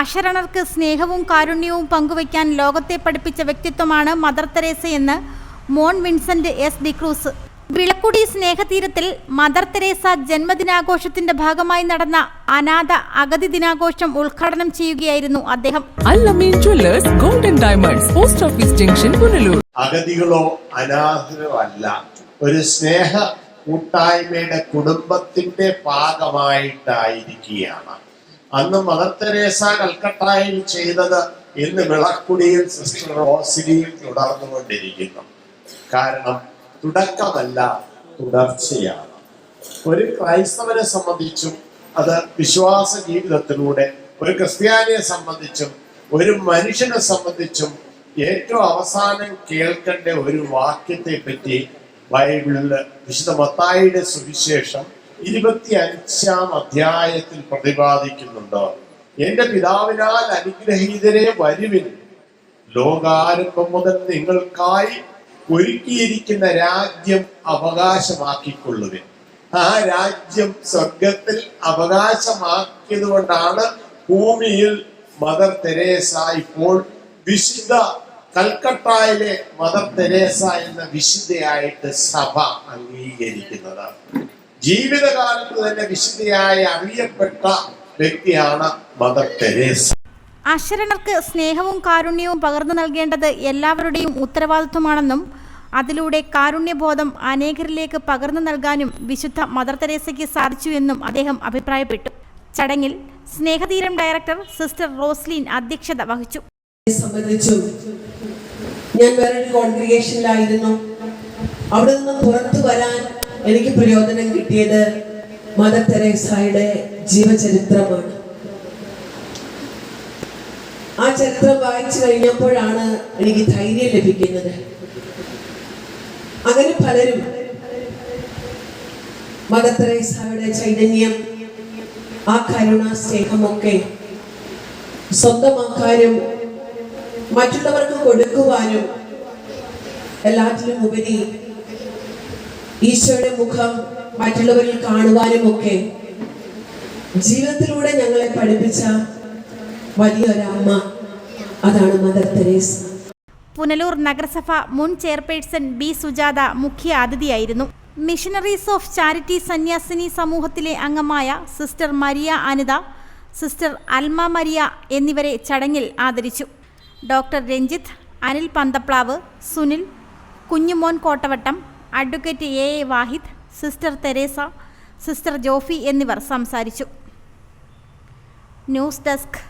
അശരണർക്ക് സ്നേഹവും കാരുണ്യവും പങ്കുവയ്ക്കാൻ ലോകത്തെ പഠിപ്പിച്ച വ്യക്തിത്വമാണ് mother തെരേസയെന്ന് Mon Vincent S. D'Cruz Vilakkudi സ്നേഹതീരത്തിൽ mother Teresa ജന്മദിനാഘോഷത്തിന്റെ ഭാഗമായി നടന്ന അനാഥ അഗതി ദിനാഘോഷം ഉദ്ഘാടനം ചെയ്യുകയായിരുന്നു അദ്ദേഹം. Golden diamonds post office junction Punalur. അഗതികളോ അനാഥരോ അല്ല ഒരു സ്നേഹ കൂട്ടായ്മയുടെ കുടുംബത്തിന്റെ ഭാഗമായിട്ടായിരിക്കുകയാണ്. അന്ന് മദർ കൽക്കട്ടായിൽ ചെയ്തത് ഇന്ന് വിളക്കുടിയിൽ സിസ്റ്റർ റോസിനിയും തുടർന്നുകൊണ്ടിരിക്കുന്നു. കാരണം തുടക്കമല്ല തുടർച്ചയാണ്. ഒരു ക്രൈസ്തവനെ സംബന്ധിച്ചും അത് വിശ്വാസ ജീവിതത്തിലൂടെ ഒരു ക്രിസ്ത്യാനിയെ സംബന്ധിച്ചും ഒരു മനുഷ്യനെ സംബന്ധിച്ചും ഏറ്റവും അവസാനം കേൾക്കേണ്ട ഒരു വാക്യത്തെ പറ്റി ബൈബിളിൽ വിശുദ്ധ മത്തായിയുടെ സുവിശേഷം ഇരുപത്തി അഞ്ചാം അധ്യായത്തിൽ പ്രതിപാദിക്കുന്നുണ്ട്. എന്റെ പിതാവിനാൽ അനുഗ്രഹീതരെ വരുവിൻ. ലോകാരംഭം മുതൽ നിങ്ങൾക്കായി ഒരുക്കിയിരിക്കുന്ന രാജ്യം അവകാശമാക്കിക്കൊള്ളുവിൻ. ആ രാജ്യം സ്വർഗത്തിൽ അവകാശമാക്കിയത് കൊണ്ടാണ് ഭൂമിയിൽ മദർ തെരേസ ഇപ്പോൾ വിശുദ്ധ കൽക്കട്ടയിലെ മദർ തെരേസ എന്ന വിശുദ്ധയായിട്ട് സഭ അംഗീകരിക്കുന്നത്. ജീവിതകാലത്ത് തന്നെ വിശുദ്ധയായി അറിയപ്പെട്ട വ്യക്തിയാണ് മദർ തെരേസ അശരണർക്ക് സ്നേഹവും കാരുണ്യവും പകർന്നു നൽകേണ്ടത് എല്ലാവരുടെയും ഉത്തരവാദിത്വമാണെന്നും അതിലൂടെ കാരുണ്യബോധം അനേകരിലേക്ക് പകർന്നു നൽകാനും വിശുദ്ധ മദർ തെരേസയ്ക്ക് സാധിച്ചു എന്നും അദ്ദേഹം അഭിപ്രായപ്പെട്ടു. ചടങ്ങിൽ സ്നേഹതീരം ഡയറക്ടർ സിസ്റ്റർ റോസ്ലിൻ അധ്യക്ഷത വഹിച്ചു. സംബന്ധിച്ചും ഞാൻ വേറൊരു കോൺഗ്രിഗേഷനിലായിരുന്നു അവിടെ നിന്ന് പുറത്തു വരാൻ എനിക്ക് പ്രയോജനം കിട്ടിയത് മദർ തെരേസായുടെ ജീവചരിത്രമാണ്. ആ ചരിത്രം വായിച്ചു കഴിഞ്ഞപ്പോഴാണ് എനിക്ക് ധൈര്യം ലഭിക്കുന്നത്. അങ്ങനെ പലരും മദർ തെരേസായുടെ ചൈതന്യം ആ കരുണ സ്നേഹമൊക്കെ സ്വന്തമാക്കാനും മറ്റുള്ളവർക്ക് കൊടുക്കുവാനും എല്ലാറ്റിലും ഉപരി ഈശോയുടെ മുഖം മറ്റുള്ളവരിൽ കാണുവാനും ഒക്കെ ജീവിതത്തിലൂടെ ഞങ്ങളെ പഠിപ്പിച്ച വലിയൊരമ്മ അതാണ് മദർ തെരേസ. പുനലൂർ നഗരസഭ മുൻ ചെയർപേഴ്സൺ ബി സുജാത മുഖ്യ അതിഥിയായിരുന്നു. മിഷനറീസ് ഓഫ് ചാരിറ്റി സന്യാസിനി സമൂഹത്തിലെ അംഗമായ സിസ്റ്റർ മരിയ അനിത സിസ്റ്റർ അൽമ മരിയ എന്നിവരെ ചടങ്ങിൽ ആദരിച്ചു. Doctor Ranjith Anil Panthaplavu Sunil Kunjumon Kottavattam advocate A A Wahid sister Teresa sister Jofi എന്നിവർ സംസാരിച്ചു. News desk.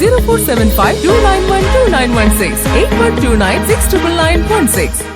zero four seven five two nine one two nine one six eight one two nine six triple nine one six